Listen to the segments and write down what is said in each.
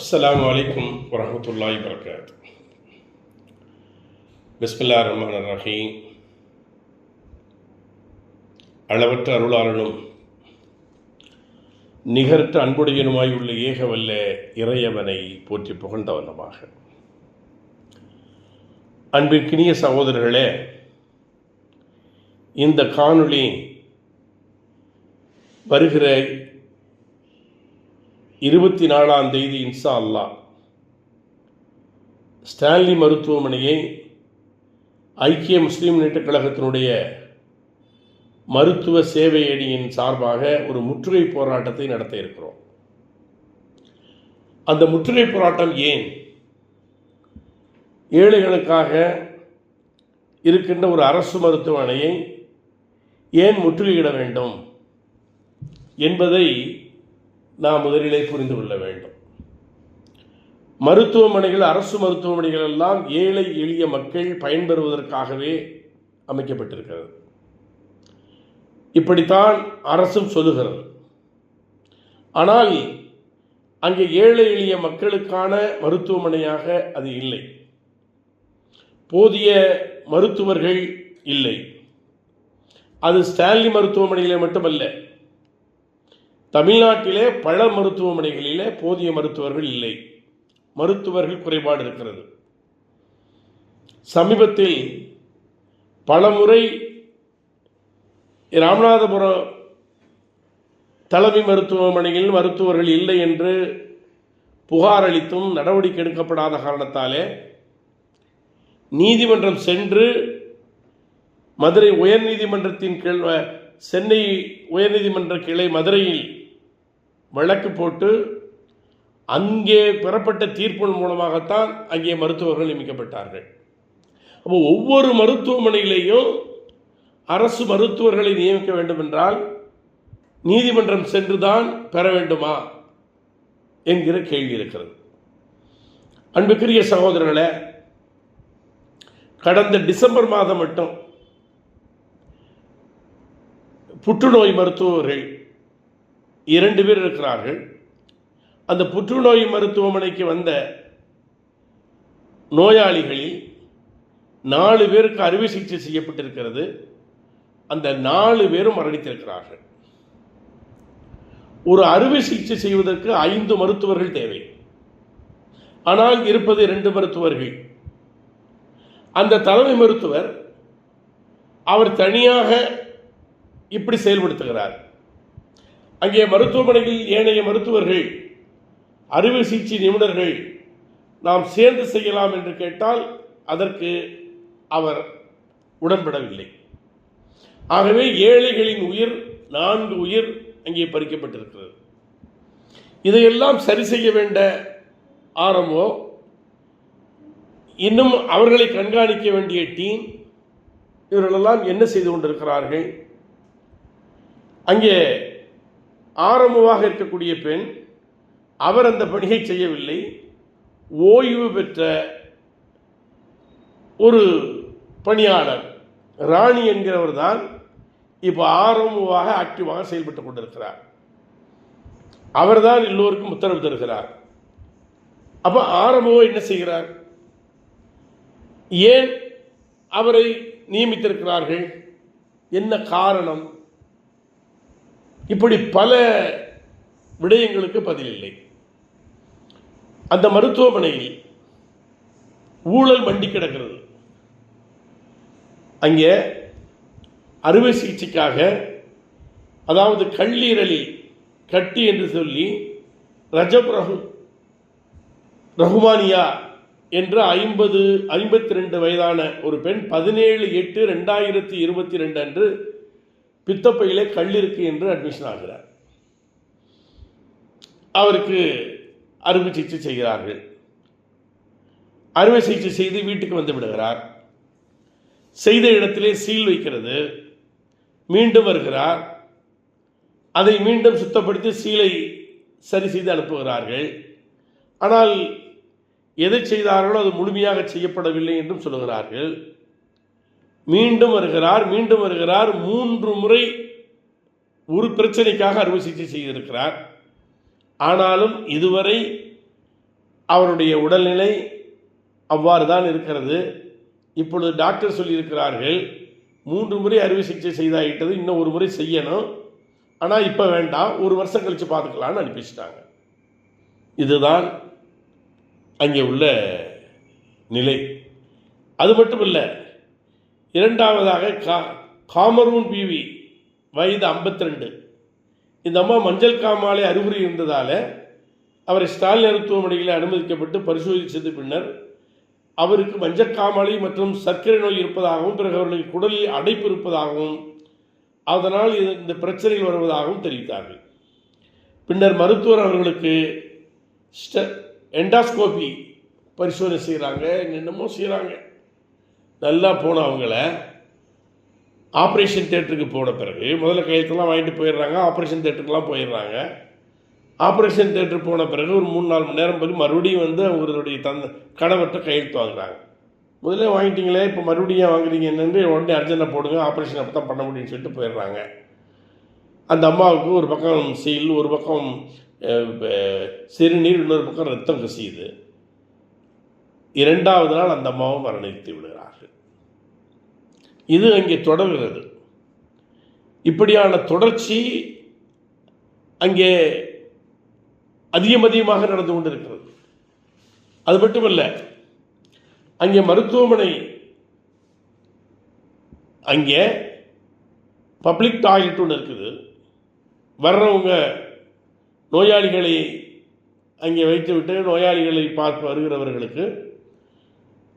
அஸ்லாம் அலைக்கும் வரமத்துல்லாய் வரகாத் பிஸ்மில்லா ரஹ்மான் ரஹீம். அளவற்ற அருளாளனும் நிகர்த்த அன்புடையனுமாய் உள்ள ஏகவல்ல இறையவனை போற்றி புகழ்ந்த வண்ணமாக. அன்பிற்கினிய சகோதரர்களே இந்த காணொளி வருகிற இருபத்தி நாலாம் தேதி இன்சா அல்லாஹ். ஸ்டான்லி மருத்துவமனையை ஐக்கிய முஸ்லீம் முன்னேற்றக் கழகத்தினுடைய மருத்துவ சேவை அணியின் சார்பாக ஒரு முற்றுகை போராட்டத்தை நடத்த இருக்கிறோம். அந்த முற்றுகை போராட்டம் ஏன்? ஏழைகளுக்காக இருக்கின்ற ஒரு அரசு மருத்துவமனையை ஏன் முற்றுகையிட வேண்டும் என்பதை நாம் முதலிலே புரிந்து கொள்ள வேண்டும். மருத்துவமனைகள் அரசு மருத்துவமனைகள் எல்லாம் ஏழை எளிய மக்கள் பயன்பெறுவதற்காகவே அமைக்கப்பட்டிருக்கிறது. இப்படித்தான் அரசும் சொல்லுகிறது. ஆனால் அங்கே ஏழை எளிய மக்களுக்கான மருத்துவமனையாக அது இல்லை. போதிய மருத்துவர்கள் இல்லை. அது ஸ்டான்லி மருத்துவமனையிலே மட்டுமல்ல தமிழ்நாட்டிலே பல மருத்துவமனைகளிலே போதிய மருத்துவர்கள் இல்லை. மருத்துவர்கள் குறைபாடு இருக்கிறது. சமீபத்தில் பலமுறை ராமநாதபுரம் தலைமை மருத்துவமனையில் மருத்துவர்கள் இல்லை என்று புகார் அளித்தும் நடவடிக்கை எடுக்கப்படாத காரணத்தாலே நீதிமன்றம் சென்று மதுரை உயர்நீதிமன்றத்தின் கீழ் சென்னை உயர்நீதிமன்ற கிளை மதுரையில் வழக்கு போட்டு அங்கே பெறப்பட்ட தீர்ப்பின் மூலமாகத்தான் அங்கே மருத்துவர்கள் நியமிக்கப்பட்டார்கள். அப்போ ஒவ்வொரு மருத்துவமனையிலேயும் அரசு மருத்துவர்களை நியமிக்க வேண்டும் என்றால் நீதிமன்றம் சென்றுதான் பெற வேண்டுமா என்கிற கேள்வி இருக்கிறது. அன்புக்குரிய சகோதரர்களே கடந்த டிசம்பர் மாதம் மட்டும் புற்றுநோய் மருத்துவர்கள் இரண்டு பேர் இருக்கிறார்கள். அந்த புற்றுநோய் மருத்துவமனைக்கு வந்த நோயாளிகளில் நாலு பேருக்கு அறுவை சிகிச்சை செய்யப்பட்டிருக்கிறது. அந்த நாலு பேரும் மரணித்திருக்கிறார்கள். ஒரு அறுவை சிகிச்சை செய்வதற்கு ஐந்து மருத்துவர்கள் தேவை. ஆனால் இருப்பது இரண்டு மருத்துவர்கள். அந்த தலைமை மருத்துவர் அவர் தனியாக இப்படி செயல்படுத்துகிறார். அங்கே மருத்துவமனையில் ஏனைய மருத்துவர்கள் அறுவை சிகிச்சை நிபுணர்கள் நாம் சேர்ந்து செய்யலாம் என்று கேட்டால் அதற்கு அவர் உடன்படவில்லை. ஆகவே ஏழைகளின் உயிர் நான்கு உயிர் அங்கே பறிக்கப்பட்டிருக்கிறது. இதையெல்லாம் சரி செய்ய வேண்ட ஆரம்போ இன்னும் அவர்களை கண்காணிக்க வேண்டிய டீம் இவர்களெல்லாம் என்ன செய்து கொண்டிருக்கிறார்கள்? அங்கே ஆரம்பமாக இருக்கக்கூடிய பெண் அவர் அந்த பணியை செய்யவில்லை. ஓய்வு பெற்ற ஒரு பணியாளர் ராணி என்கிறவர் தான் இப்போ ஆரம்பமாக ஆக்டிவாக செயல்பட்டு கொண்டிருக்கிறார். அவர்தான் எல்லோருக்கும் உத்தரவு தருகிறார். அப்போ ஆரம்பம் என்ன செய்கிறார்? ஏன் அவரை நியமித்திருக்கிறார்கள்? என்ன காரணம்? இப்படி பல விடயங்களுக்கு பதில் இல்லை அந்த மருத்துவமனையில் ஊழல் மண்டி கிடக்கிறது. அங்கே அறுவை சிகிச்சைக்காக அதாவது கல்லீரலில் கட்டி என்று சொல்லி ரஜப் ரகு ரகுமானியா என்ற ஐம்பது ஐம்பத்தி ரெண்டு வயதான ஒரு பெண் பதினேழு எட்டு ரெண்டாயிரத்தி இருபத்தி ரெண்டு அன்று பித்தப்பையிலே கல் இருக்கு என்று அட்மிஷன் ஆகிறார். அவருக்கு அறுவை சிகிச்சை செய்கிறார்கள். அறுவை சிகிச்சை செய்து வீட்டுக்கு வந்து விடுகிறார். செய்த இடத்திலே சீல் வைக்கிறது. மீண்டும் வருகிறார். அதை மீண்டும் சுத்தப்படுத்தி சீலை சரி செய்து அனுப்புகிறார்கள். ஆனால் எதை செய்தார்களோ அது முழுமையாக செய்யப்படவில்லை என்றும் சொல்லுகிறார்கள். மீண்டும் வருகிறார் மீண்டும் வருகிறார் மூன்று முறை ஒரு பிரச்சனைக்காக அறுவை சிகிச்சை செய்திருக்கிறார். ஆனாலும் இதுவரை அவருடைய உடல்நிலை அவ்வாறு தான் இருக்கிறது. இப்பொழுது டாக்டர் சொல்லியிருக்கிறார்கள் மூன்று முறை அறுவை சிகிச்சை செய்தாயிட்டது இன்னும் ஒரு முறை செய்யணும். ஆனால் இப்போ வேண்டாம் ஒரு வருஷம் கழித்து பார்த்துக்கலான்னு அனுப்பிச்சிட்டாங்க. இதுதான் அங்கே உள்ள நிலை. அது மட்டும் இல்லை இரண்டாவதாக கா காமரூன் பிவி வயது 52 இந்த அம்மா மஞ்சள் காமாலை அறிகுறி இருந்ததால் அவரை ஸ்டாலின் மருத்துவமனையில் அனுமதிக்கப்பட்டு பரிசோதித்தது பின்னர் அவருக்கு மஞ்சள் காமாலை மற்றும் சர்க்கரை நோய் இருப்பதாகவும் பிறகு அவர்களுக்கு குடலில் அடைப்பு இருப்பதாகவும் அதனால் இந்த பிரச்சனைகள் வருவதாகவும் தெரிவித்தார்கள். பின்னர் மருத்துவர் அவர்களுக்கு ஸ்ட என்டாஸ்கோபி பரிசோதனை செய்கிறாங்க என்னென்னமோ செய்கிறாங்க. நல்லா போன அவங்கள. ஆப்ரேஷன் தேட்டருக்கு போன பிறகு முதல்ல கையெழுத்தெல்லாம் வாங்கிட்டு போயிடுறாங்க ஆப்ரேஷன் தேட்டருக்குலாம் போயிடுறாங்க. ஆப்ரேஷன் தேட்டர் போன பிறகு ஒரு மூணு நாலு மணி நேரம் போய் மறுபடியும் வந்து அவருடைய தந்த கணவர்கிட்ட கையெழுத்து வாங்குறாங்க. முதல்ல வாங்கிட்டீங்களே இப்போ மறுபடியும் வாங்குறீங்க என்னென்று உடனே அர்ஜென்ட்டாக போடுங்க ஆப்ரேஷன் அப்போ தான் பண்ண முடியும்னு சொல்லிட்டு போயிடுறாங்க. அந்த அம்மாவுக்கு ஒரு பக்கம் சீல் ஒரு பக்கம் சிறுநீர் இன்னொரு பக்கம் ரத்தம் கசியுது. இரண்டாவது நாள் அந்த அம்மாவும் மரணித்து விடுகிறார்கள். இது அங்கே தொடர்கிறது. இப்படியான தொடர்ச்சி அங்கே அதிகம் அதிகமாக நடந்து கொண்டிருக்கிறது. அது மட்டுமல்ல அங்கே மருத்துவமனை அங்கே பப்ளிக் டாய்லெட் ஒன்று இருக்குது. வர்றவங்க நோயாளிகளை அங்கே வைத்துவிட்டு நோயாளிகளை பார்த்து வருகிறவர்களுக்கு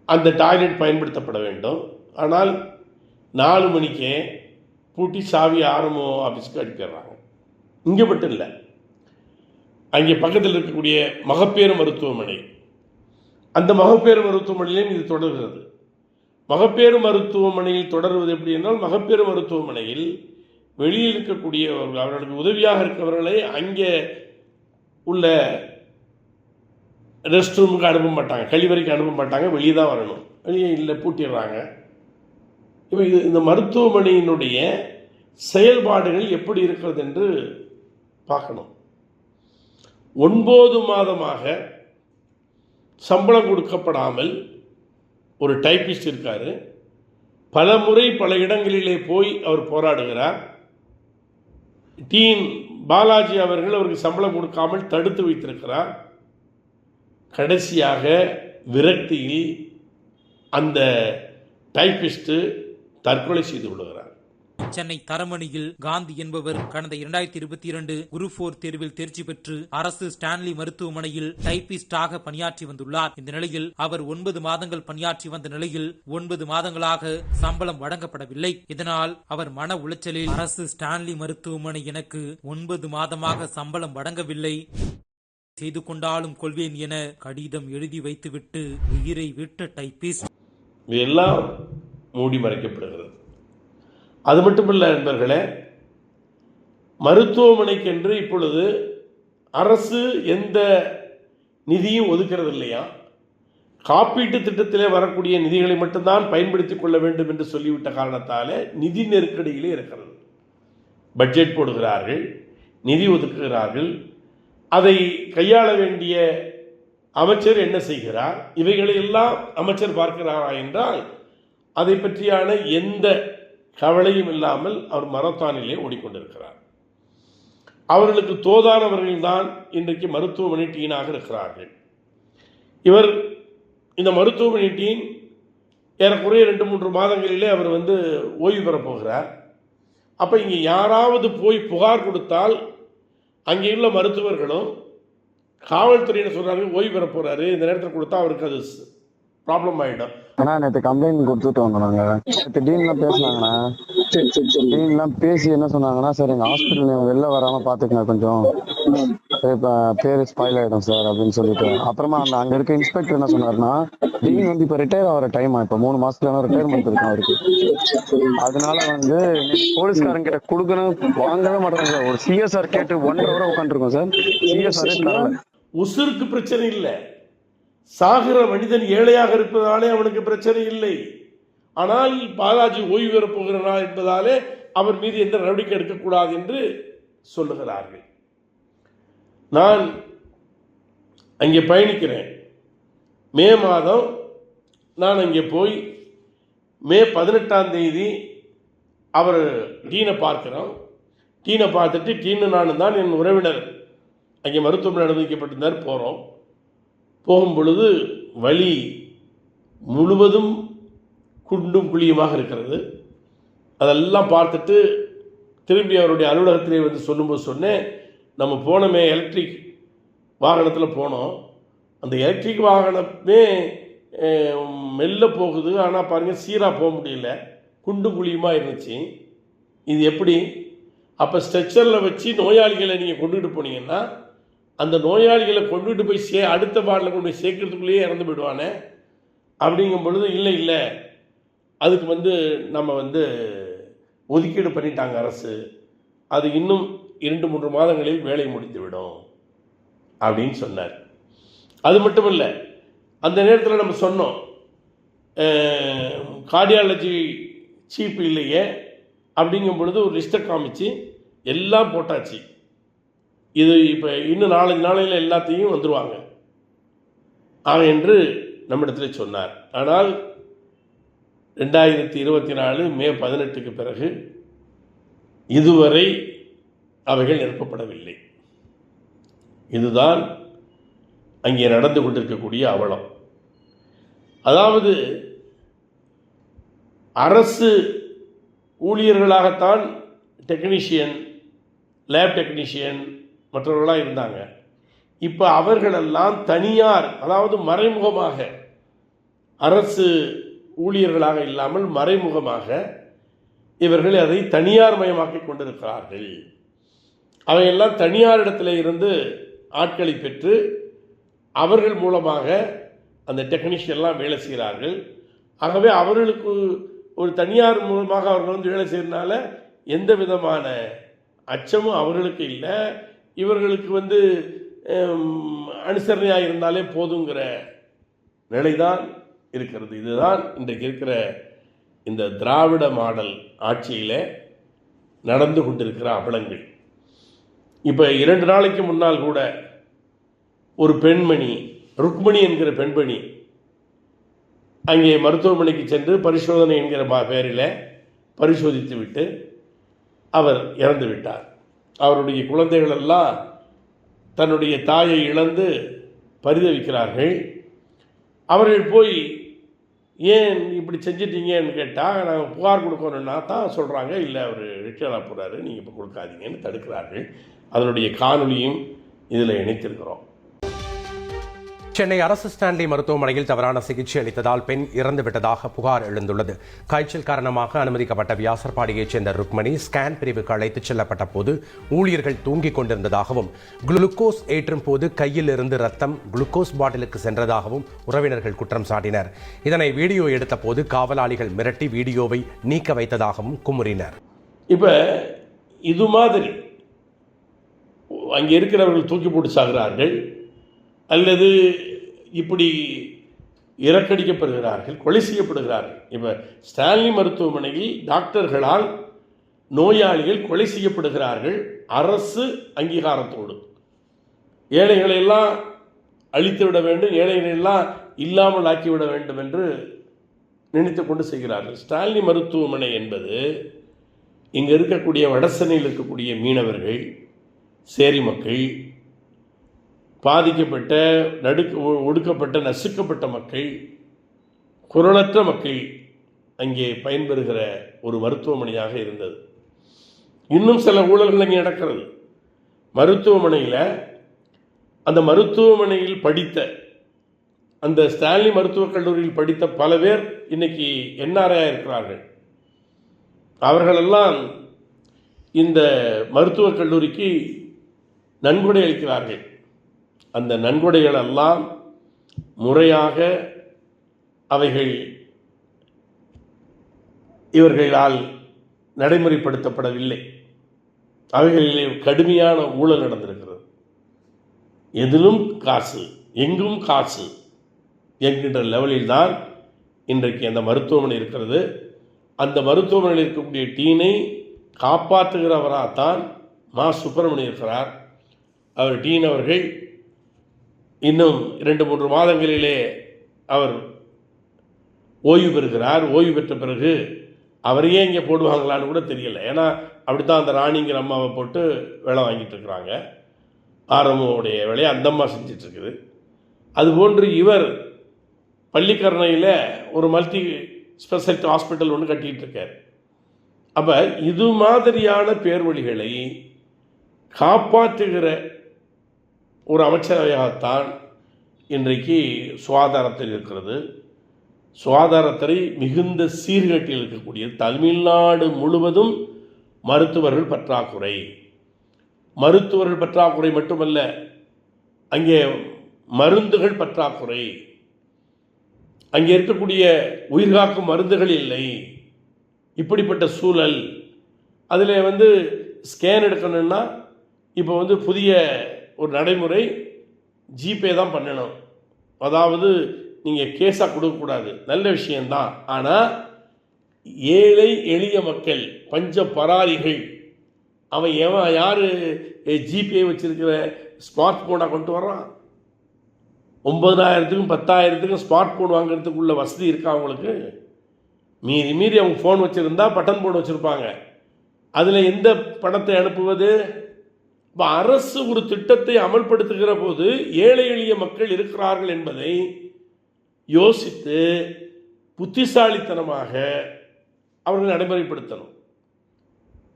அந்த டாய்லெட் பயன்படுத்தப்பட வேண்டும். ஆனால் நாலு மணிக்கே பூட்டி சாவி ஆரம்போ ஆஃபீஸுக்கு அடிக்கிறாங்க இங்கே மட்டும் இல்லை. அங்கே பக்கத்தில் இருக்கக்கூடிய மகப்பேறு மருத்துவமனை. அந்த மகப்பேறு மருத்துவமனையிலும் இது தொடர்கிறது. மகப்பேறு மருத்துவமனையில் தொடர்வது எப்படி என்றால் மகப்பேறு மருத்துவமனையில் வெளியில் இருக்கக்கூடியவர்கள் அவர்களுக்கு உதவியாக இருக்கவர்களை அங்கே உள்ள ரெஸ்ட் ரூமுக்கு அனுப்ப மாட்டாங்க. கழிவறைக்கு அனுப்ப மாட்டாங்க. வெளியே தான் வரணும். வெளியே இல்லை பூட்டிடுறாங்க. இப்போ இது இந்த மருத்துவமனையினுடைய செயல்பாடுகள் எப்படி இருக்கிறது என்று பார்க்கணும். ஒன்பது மாதமாக சம்பளம் கொடுக்கப்படாமல் ஒரு டைப்பிஸ்ட் இருக்கார். பல முறை பல இடங்களிலே போய் அவர் போராடுகிறார். டீன் பாலாஜி அவர்கள் அவருக்கு சம்பளம் கொடுக்காமல் தடுத்து வைத்திருக்கிறார். கடைசியாக விரக்தியில் அந்த டைப்பிஸ்ட்டு தற்கொலை செய்து விடுகிறார். சென்னை தரமணியில் காந்தி என்பவர் கடந்த இரண்டாயிரத்தி இருபத்தி இரண்டு குரு போர் தேர்வில் தேர்ச்சி பெற்று அரசு ஸ்டான்லி மருத்துவமனையில் டைபிஸ்டாக பணியாற்றி வந்துள்ளார். இந்த நிலையில் அவர் ஒன்பது மாதங்கள் பணியாற்றி வந்த நிலையில் ஒன்பது மாதங்களாக சம்பளம் வழங்கப்படவில்லை. இதனால் அவர் மன உளைச்சலில் அரசு ஸ்டான்லி மருத்துவமனை எனக்கு ஒன்பது மாதமாக சம்பளம் வழங்கவில்லை. செய்து கொண்டாலும் கொள்வேன் என கடிதம் எழுதி வைத்துவிட்டு உயிரை விட்ட டைபிஸ்ட் இவையெல்லாம் மூடி மறைக்கப்படுகிறது. அது மட்டுமல்ல நண்பர்களே மருத்துவமனைக்கென்று இப்பொழுது அரசு எந்த நிதியும் ஒதுக்கிறது இல்லையா காப்பீட்டு திட்டத்திலே வரக்கூடிய நிதிகளை மட்டும்தான் பயன்படுத்திக் கொள்ள வேண்டும் என்று சொல்லிவிட்ட காரணத்தால் நிதி நெருக்கடியிலே இருக்கிறது. பட்ஜெட் போடுகிறார்கள் நிதி ஒதுக்குகிறார்கள் அதை கையாள வேண்டிய அமைச்சர் என்ன செய்கிறார்? இவைகளை எல்லாம் அமைச்சர் பார்க்கிறாரா என்றால் அதை பற்றியான எந்த கவலையும் இல்லாமல் அவர் மரத்தானிலே ஓடிக்கொண்டிருக்கிறார். அவர்களுக்கு தோதானவர்கள் தான் இன்றைக்கு மருத்துவமனை டீனாக இருக்கிறார்கள். இவர் இந்த மருத்துவமனை டீன் ஏறக்குறைய ரெண்டு மூன்று மாதங்களிலே அவர் வந்து ஓய்வு பெறப் போகிறார். அப்போ இங்கே யாராவது போய் புகார் கொடுத்தால் அங்கே உள்ள மருத்துவர்களும் காவல்துறையினர் சொல்கிறாங்க ஓய்வு பெற போகிறாரு இந்த நேரத்தில் கொடுத்தா அவருக்கு அது ப்ராப்ளம் ஆகிடும் அண்ணா நேற்று கம்ப்ளைண்ட் கொடுத்துட்டு வந்தோம் நாங்க நேற்று டீன்லாம் பேசினாங்கண்ணா. சரி சரி சரி. டீன்லாம் பேசி என்ன சொன்னாங்கன்னா சார் எங்க ஹாஸ்பிட்டல் நீங்க வெளில வராம பாத்துக்கங்க கொஞ்சம். பேரு ஸ்பாயில் ஆயிடும் சார் அப்படின்னு சொல்லிட்டு. அப்புறமா அந்த அங்க இருக்க இன்ஸ்பெக்டர் என்ன சொன்னாருன்னா டீன் வந்து இப்ப ரிட்டையர் ஆகிற டைம் இப்ப மூணு மாசத்துல ரிட்டையர்மெண்ட் இருக்கும் அவருக்கு. அதனால வந்து போலீஸ்காரங்க கிட்ட கொடுக்கணும் வாங்கவே மாட்டாங்க சார். ஒரு சிஎஸ்ஆர் கேட்டு ஒன்றரை ஹவர் உட்காந்துருக்கோம் சார். சிஎஸ்ஆரே தரல. உசுருக்கு பிரச்சனை இல்லை. சாகிற மனிதன் ஏழையாக இருப்பதாலே அவனுக்கு பிரச்சனை இல்லை. ஆனால் பாலாஜி ஓய்வு பெறப் போகிறார் என்பதாலே அவர் மீது எந்த நடவடிக்கை எடுக்கக்கூடாது என்று சொல்லுகிறார்கள். நான் அங்கே பயணிக்கிறேன். மே மாதம் நான் அங்கே போய் மே பதினெட்டாம் தேதி அவர் டீனை பார்க்குறோம். டீனை பார்த்துட்டு டீனு நானும் தான் என் உறவினர் அங்கே மருத்துவமனை அனுமதிக்கப்பட்டிருந்தார். போகிறோம் போகும் பொழுது வழி முழுவதும் குண்டும் குழியுமாக இருக்கிறது. அதெல்லாம் பார்த்துட்டு திரும்பி அவருடைய அலுவலகத்திலே வந்து சொல்லும்போது சொன்னேன் நம்ம போனோமே எலக்ட்ரிக் வாகனத்தில் போனோம். அந்த எலக்ட்ரிக் வாகனமே மெல்ல போகுது. ஆனால் பாருங்கள் சீராக போக முடியல. குண்டு குழியுமாக இருந்துச்சு. இது எப்படி? அப்போ ஸ்ட்ரெச்சரில் வச்சு நோயாளிகளை நீங்கள் கொண்டுகிட்டு போனீங்கன்னா அந்த நோயாளிகளை கொண்டுகிட்டு போய் சே அடுத்த வார்டில் கொண்டு போய் சேர்க்கறதுக்குள்ளேயே இறந்து போயிடுவானே? அப்படிங்கும் பொழுது இல்லை இல்லை. அதுக்கு வந்து நம்ம வந்து ஒதுக்கீடு பண்ணிட்டாங்க அரசு. அது இன்னும் இரண்டு மூன்று மாதங்களில் வேலை முடித்துவிடும் அப்படின்னு சொன்னார். அது மட்டும் இல்லை அந்த நேரத்தில் நம்ம சொன்னோம் கார்டியாலஜி சீப் இல்லையே? அப்படிங்கும் பொழுது ஒரு லிஸ்ட்டை காமிச்சு எல்லாம் போட்டாச்சு. இது இப்போ இன்னும் நாலஞ்சு நாளையில் எல்லாத்தையும் வந்துடுவாங்க ஆக என்று நம்மிடத்தில் சொன்னார். ஆனால் ரெண்டாயிரத்தி இருபத்தி நாலு மே பதினெட்டுக்கு பிறகு இதுவரை அவைகள் நிரப்பப்படவில்லை. இதுதான் அங்கே நடந்து கொண்டிருக்கக்கூடிய அவலம். அதாவது அரசு ஊழியர்களாகத்தான் டெக்னீஷியன் லேப் டெக்னீஷியன் மற்றவர்களாக இருந்தாங்க. இப்போ அவர்களெல்லாம் தனியார் அதாவது மறைமுகமாக அரசு ஊழியர்களாக இல்லாமல் மறைமுகமாக இவர்கள் அதை தனியார் மயமாக்கி கொண்டிருக்கிறார்கள். அவையெல்லாம் தனியார் இடத்துல இருந்து ஆட்களை பெற்று அவர்கள் மூலமாக அந்த டெக்னீஷியன்லாம் வேலை செய்கிறார்கள். ஆகவே அவர்களுக்கு ஒரு தனியார் மூலமாக அவர்கள் வந்து வேலை செய்யறதுனால எந்த விதமான அச்சமும் அவர்களுக்கு இல்லை. இவர்களுக்கு வந்து அனுசரணையாக இருந்தாலே போதுங்கிற நிலைதான் இருக்கிறது. இதுதான் இன்றைக்கு இருக்கிற இந்த திராவிட மாடல் ஆட்சியில் நடந்து கொண்டிருக்கிற அபலங்கள். இப்போ இரண்டு நாளைக்கு முன்னால் கூட ஒரு பெண்மணி ருக்மணி என்கிற பெண்மணி அங்கே மருத்துவமனைக்கு சென்று பரிசோதனை என்கிற பா- பெயரில் பரிசோதித்து விட்டு அவர் இறந்து விட்டார் அவருடைய குழந்தைகள் எல்லாம் தன்னுடைய தாயை இழந்து பரிதவிக்கிறார்கள். அவர்கள் போய் ஏன் இப்படி செஞ்சிட்டீங்கன்னு கேட்டால் நாங்கள் புகார் கொடுக்கணும்னா தான் சொல்கிறாங்க இல்லை அவர் ரிட்டர்னாக போகிறாரு நீங்கள் இப்போ கொடுக்காதீங்கன்னு தடுக்கிறார்கள். அதனுடைய காணொலியும் இதில் இணைத்திருக்கிறோம். சென்னை அரசு ஸ்டான்லி மருத்துவமனையில் தவறான சிகிச்சை அளித்ததால் பெண் இறந்துவிட்டதாக புகார் எழுந்துள்ளது. காய்ச்சல் காரணமாக அனுமதிக்கப்பட்ட வியாசர்பாடியைச் சேர்ந்த ருக்மணி ஸ்கேன் பிரிவுக்கு அழைத்துச் செல்லப்பட்ட போது ஊழியர்கள் தூங்கிக் கொண்டிருந்ததாகவும் குளுக்கோஸ் ஏற்றும் போது கையில் இருந்து ரத்தம் குளுக்கோஸ் பாட்டிலுக்கு சென்றதாகவும் உறவினர்கள் குற்றம் சாட்டினர். இதனை வீடியோ எடுத்த போது காவலாளிகள் மிரட்டி வீடியோவை நீக்க வைத்ததாகவும் குமுறினர். இப்போ இது மாதிரி அங்கே இருக்கிறவர்கள் தூக்கி போட்டு சாகிறார்கள். அல்லது இப்படி இறக்கடிக்கப்படுகிறார்கள் கொலை செய்யப்படுகிறார்கள். இப்போ ஸ்டான்லி மருத்துவமனையில் டாக்டர்களால் நோயாளிகள் கொலை செய்யப்படுகிறார்கள் அரசு அங்கீகாரத்தோடு. ஏழைகளை எல்லாம் அழித்து விட வேண்டும் ஏழைகளை எல்லாம் இல்லாமல் ஆக்கிவிட வேண்டும் என்று நினைத்து கொண்டு செய்கிறார்கள். ஸ்டான்லி மருத்துவமனை என்பது இங்கே இருக்கக்கூடிய வடசென்னையில் இருக்கக்கூடிய மீனவர்கள் சேரி மக்கள் பாதிக்கப்பட்ட நடுக்க ஒ- ஒடுக்கப்பட்ட நசுக்கப்பட்ட மக்கள் குரலற்ற மக்கள் அங்கே பயன்பெறுகிற ஒரு மருத்துவமனையாக இருந்தது. இன்னும் சில ஊழல்கள் அங்கே நடக்கிறது. மருத்துவமனையில் அந்த மருத்துவமனையில் படித்த அந்த ஸ்டான்லி மருத்துவக் கல்லூரியில் படித்த பல பேர் இன்னைக்கு என்ஆர்ஐயாக இருக்கிறார்கள். அவர்களெல்லாம் இந்த மருத்துவக் கல்லூரிக்கு நன்கொடை அளிக்கிறார்கள். அந்த நன்கொடைகள் எல்லாம் முறையாக அவைகள் இவர்களால் நடைமுறைப்படுத்தப்படவில்லை. அவைகளிலே கடுமையான ஊழல் நடந்திருக்கிறது. எதிலும் காசு எங்கும் காசு என்கின்ற லெவலில் தான் இன்றைக்கு அந்த மருத்துவமனை இருக்கிறது. அந்த மருத்துவமனையில் இருக்கக்கூடிய டீனை காப்பாற்றுகிறவராகத்தான் மா. சுப்பிரமணியம் இருக்கிறார். அவர் டீன் அவர்கள் இன்னும் இரண்டு மூன்று மாதங்களிலே அவர் ஓய்வு பெறுகிறார். ஓய்வு பெற்ற பிறகு அவரையே இங்கே போடுவாங்களான்னு கூட தெரியல. ஏன்னா அப்படித்தான் அந்த ராணிங்கிற அம்மாவை போட்டு வேலை வாங்கிட்டு இருக்கிறாங்க. ஆரம்பமுடைய வேலையை அந்த அம்மா செஞ்சுட்டு இருக்குது அதுபோன்று இவர் பள்ளிக்கரணையில் ஒரு மல்டி ஸ்பெஷலிட்டி ஹாஸ்பிட்டல் ஒன்று கட்டிகிட்டு இருக்கார் அப்போ இது மாதிரியான பேர்வழிகளை காப்பாற்றுகிற ஒரு அமைச்சரவையாகத்தான் இன்றைக்கு சுகாதாரத்தில் இருக்கிறது. சுகாதாரத்துறை மிகுந்த சீர்கட்டில் இருக்கக்கூடிய தமிழ்நாடு முழுவதும் மருத்துவர்கள் பற்றாக்குறை. மருத்துவர்கள் பற்றாக்குறை மட்டுமல்ல அங்கே மருந்துகள் பற்றாக்குறை. அங்கே இருக்கக்கூடிய உயிர்காக்கும் மருந்துகள் இல்லை. இப்படிப்பட்ட சூழல். அதில் வந்து ஸ்கேன் எடுக்கணும்னா இப்போ வந்து புதிய ஒரு நடைமுறை ஜிபே தான் பண்ணணும். அதாவது நீங்கள் கேஸாக கொடுக்கக்கூடாது. நல்ல விஷயந்தான் ஆனால் ஏழை எளிய மக்கள் பஞ்ச பராரிகள் அவன் எவன் யார் ஜிபே வச்சுருக்கிற ஸ்மார்ட் ஃபோனாக கொண்டு வர்றான்? ஒன்பதாயிரத்துக்கும் பத்தாயிரத்துக்கும் ஸ்மார்ட் ஃபோன் வாங்குறதுக்குள்ள வசதி இருக்கா அவங்களுக்கு? மீறி மீறி அவங்க ஃபோன் வச்சுருந்தா பட்டன் ஃபோன் வச்சுருப்பாங்க. அதில் எந்த பணத்தை அனுப்புவது? இப்போ அரசு ஒரு திட்டத்தை அமல்படுத்துகிற போது ஏழை எளிய மக்கள் இருக்கிறார்கள் என்பதை யோசித்து புத்திசாலித்தனமாக அவர்கள் நடைமுறைப்படுத்தணும்.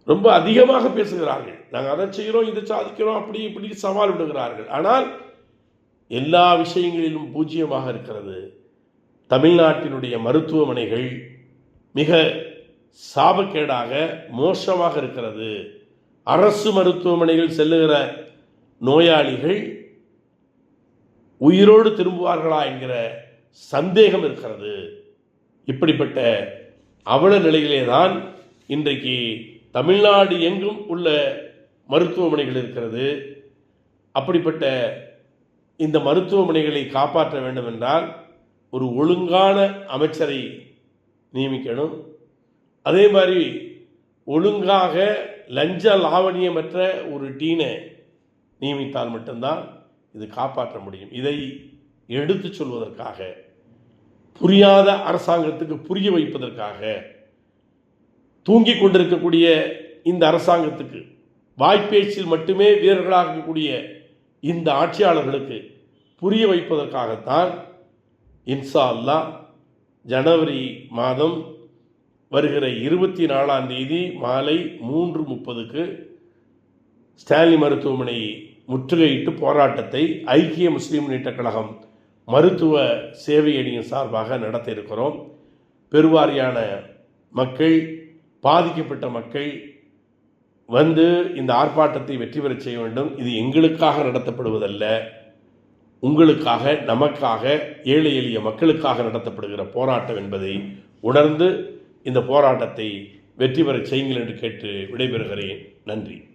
ரொம்ப அதிகமாக பேசுகிறார்கள். நாங்கள் அதை செய்கிறோம் இதை சாதிக்கிறோம் அப்படி இப்படி சவால் விடுகிறார்கள். ஆனால் எல்லா விஷயங்களிலும் பூஜ்ஜியமாக இருக்கிறது. தமிழ்நாட்டினுடைய மருத்துவமனைகள் மிக சாபக்கேடாக மோசமாக இருக்கிறது. அரசு மருத்துவமனையில் செல்லுகிற நோயாளிகள் உயிரோடு திரும்புவார்களா என்கிற சந்தேகம் இருக்கிறது. இப்படிப்பட்ட அவல நிலையிலே தான் இன்றைக்கு தமிழ்நாடு எங்கும் உள்ள மருத்துவமனைகள் இருக்கிறது. அப்படிப்பட்ட இந்த மருத்துவமனைகளை காப்பாற்ற வேண்டும் என்றால் ஒரு ஒழுங்கான அமைச்சரை நியமிக்கணும். அதே மாதிரி ஒழுங்காக லஞ்ச லாவணியமற்ற ஒரு டீனை நியமித்தால் மட்டும்தான் இது காப்பாற்ற முடியும். இதை எடுத்துச் சொல்வதற்காக புரியாத அரசாங்கத்துக்கு புரிய வைப்பதற்காக தூங்கிக் கொண்டிருக்கக்கூடிய இந்த அரசாங்கத்துக்கு வாய்ப்பேச்சில் மட்டுமே வீரர்களாக இருக்கக்கூடிய இந்த ஆட்சியாளர்களுக்கு புரிய வைப்பதற்காகத்தான் இன்சா அல்லாஹ் ஜனவரி மாதம் வருகிற இருபத்தி நாலாம் தேதி மாலை மூன்று முப்பதுக்கு ஸ்டாலின் மருத்துவமனை முற்றுகையிட்டு போராட்டத்தை ஐக்கிய முஸ்லீம் முன்னேற்ற கழகம் மருத்துவ சேவை அணியின் சார்பாக நடத்த இருக்கிறோம். பெருவாரியான மக்கள் பாதிக்கப்பட்ட மக்கள் வந்து இந்த ஆர்ப்பாட்டத்தை வெற்றி பெறச் செய்ய வேண்டும். இது எங்களுக்காக நடத்தப்படுவதல்ல. உங்களுக்காக நமக்காக ஏழை எளிய மக்களுக்காக நடத்தப்படுகிற போராட்டம் என்பதை உணர்ந்து இந்த போராட்டத்தை வெற்றி பெறச் செய்யுங்கள் என்று கேட்டு விடைபெறுகிறேன். நன்றி.